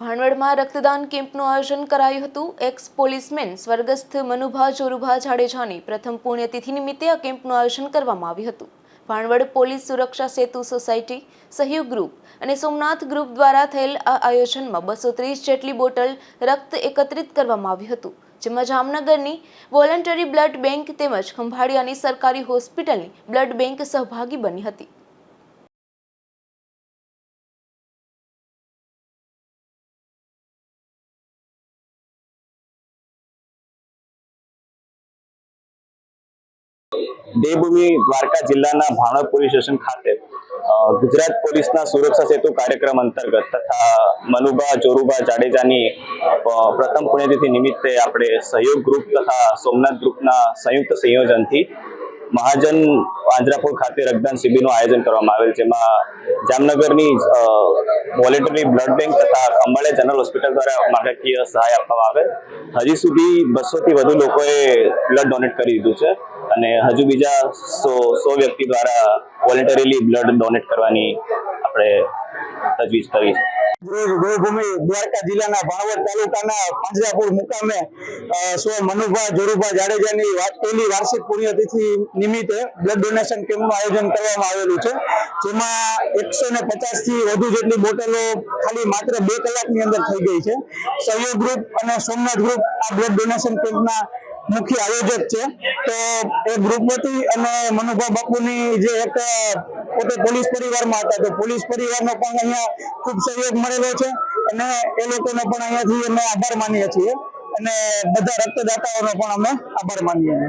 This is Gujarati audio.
ભાણવડમાં રક્તદાન કેમ્પનું આયોજન કરાયું હતું. એક્સ પોલીસમેન સ્વર્ગસ્થ મનુભા ચોરુભા જાડેજાની પ્રથમ પુણ્યતિથિ નિમિત્તે આ કેમ્પનું આયોજન કરવામાં આવ્યું હતું. ભાણવડ પોલીસ સુરક્ષા સેતુ સોસાયટી, સહયોગ ગ્રુપ અને સોમનાથ ગ્રુપ દ્વારા થયેલ આ આયોજનમાં બસો ત્રીસ જેટલી બોટલ રક્ત એકત્રિત કરવામાં આવ્યું હતું, જેમાં જામનગરની વોલન્ટરી બ્લડ બેંક તેમજ ખંભાળિયાની સરકારી હોસ્પિટલની બ્લડ બેંક સહભાગી બની હતી. દેવભૂમિ દ્વારકા જિલ્લાના ભાણવડ પોલીસ સ્ટેશન ખાતે ગુજરાત પોલીસના સુરક્ષા સેતુ કાર્યક્રમ અંતર્ગત તથા મનુભા, જોરુભા જાડેજાની પ્રથમ પુણ્યતિથિ નિમિત્તે આપણે સહયોગ ગ્રુપ તથા સોમનાથ ગ્રુપના સંયુક્ત સંયોજનથી મહાજન પાંજરાપોળ ખાતે રક્તદાન શિબિરનું આયોજન કરવામાં આવેલ, જેમાં જામનગરની વોલેટરી બ્લડ બેંક તથા ખંભાળિયા જનરલ હોસ્પિટલ દ્વારા નાણાકીય સહાય આપવામાં આવેલ હજી સુધી બસોથી વધુ લોકોએ બ્લડ ડોનેટ કરી દીધું છે. અને હજુ બીજા સો સો વ્યક્તિ દ્વારા વોલેટરીલી બ્લડ ડોનેટ કરવાની આપણે તજવીજ કરી છે. દેવભૂમિ દ્વારકા જિલ્લાના ભાવર તાલુકાના પાંજરાપુર મુકામે સો મનુભા જોરુભા જાડેજાની પહેલી વાર્ષિક પુણ્યતિથિ નિમિત્તે બ્લડ ડોનેશન કેમ્પનું આયોજન કરવામાં આવેલું છે, જેમાં એકસો ને પચાસથી વધુ જેટલી બોટલો ખાલી માત્ર બે કલાકની અંદર થઈ ગઈ છે. સહયોગ ગ્રુપ અને સોમનાથ ગ્રુપ આ બ્લડ ડોનેશન કેમ્પના મુખ્ય આયોજક છે. તો એ ગ્રુપ અને મનુભા બાપુની જે એક પોતે પોલીસ પરિવારમાં હતા. તો પોલીસ પરિવારનો પણ અહીંયા ખૂબ સહયોગ મળેલો છે અને એ લોકોનો પણ અહીંયાથી અમે આભાર માનીએ છીએ. અને બધા રક્તદાતાઓનો પણ અમે આભાર માનીએ છીએ.